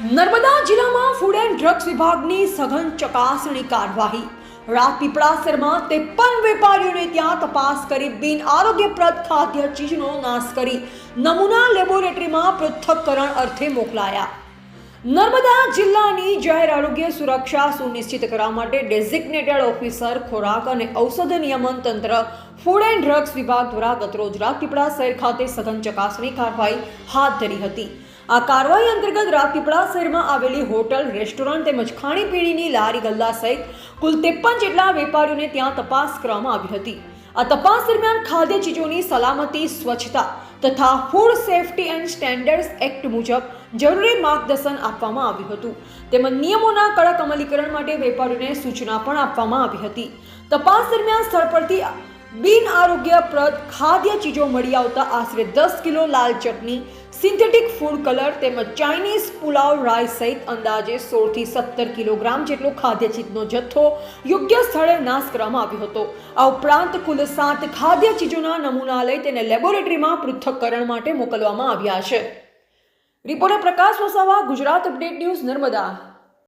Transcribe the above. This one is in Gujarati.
નર્મદા જિલ્લામાં ફૂડ એન્ડ ડ્રગ્સ વિભાગની સઘન ચકાસણી કાર્યવાહી રાજપીપળાસરમાં ત્રેપન વેપારીઓને ત્યાં તપાસ કરી બિન આરોગ્યપ્રદ ખાદ્ય ચીજનો નાશ કરી નમૂના લેબોરેટરીમાં પૃથ્થકરણ અર્થે મોકલાયા. નર્મદા જિલ્લાની જાહેર આરોગ્ય સુરક્ષા સુનિશ્ચિત કરવા માટે ડેઝિગ્નેટેડ ઓફિસર ખોરાક અને ઔષધ નિયમન તંત્ર ફૂડ એન્ડ ડ્રગ્સ વિભાગ દ્વારા ગતરોજ રાજપીપળા શહેર ખાતે સઘન ચકાસણી કાર્યવાહી હાથ ધરી હતી. આ કાર્યવાહી અંતર્ગત રાજપીપળા શહેરમાં આવેલી હોટલ, રેસ્ટોરન્ટ તેમજ ખાણીપીણીની લારી ગલ્લા સહિત કુલ ત્રેપન જેટલા વેપારીઓને ત્યાં તપાસ કરવામાં આવી હતી. આ તપાસ દરમિયાન ખાદ્ય ચીજોની સલામતી, સ્વચ્છતા તથા food safety and standards act મુજબ જરૂરી માર્ગદર્શન આપવામાં આવ્યું હતું. તેમજ નિયમોના કડક અમલીકરણ માટે વેપારીઓને સૂચના પણ આપવામાં આવી હતી. તપાસ દરમિયાન સ્થળ પરથી બિન આરોગ્યપ્રદ ખાદ્ય ચીજો મળી આવતા આશરે દસ કિલો લાલ ચટણી સિન્થેટિક ફૂડ કલર તેમજ ચાઇનીઝ પુલાવ રાઈસ સહિત અંદાજે સોળથી સત્તર કિલોગ્રામ જેટલો ખાદ્ય ચીજનો જથ્થો યોગ્ય સ્થળે નાશ કરવામાં આવ્યો હતો. આ ઉપરાંત કુલ સાત ખાદ્ય ચીજોના નમૂના લઈ તેને લેબોરેટરીમાં પૃથ્થકરણ માટે મોકલવામાં આવ્યા છે. Reporter Prakash Vasava, Gujarat update news Narmada.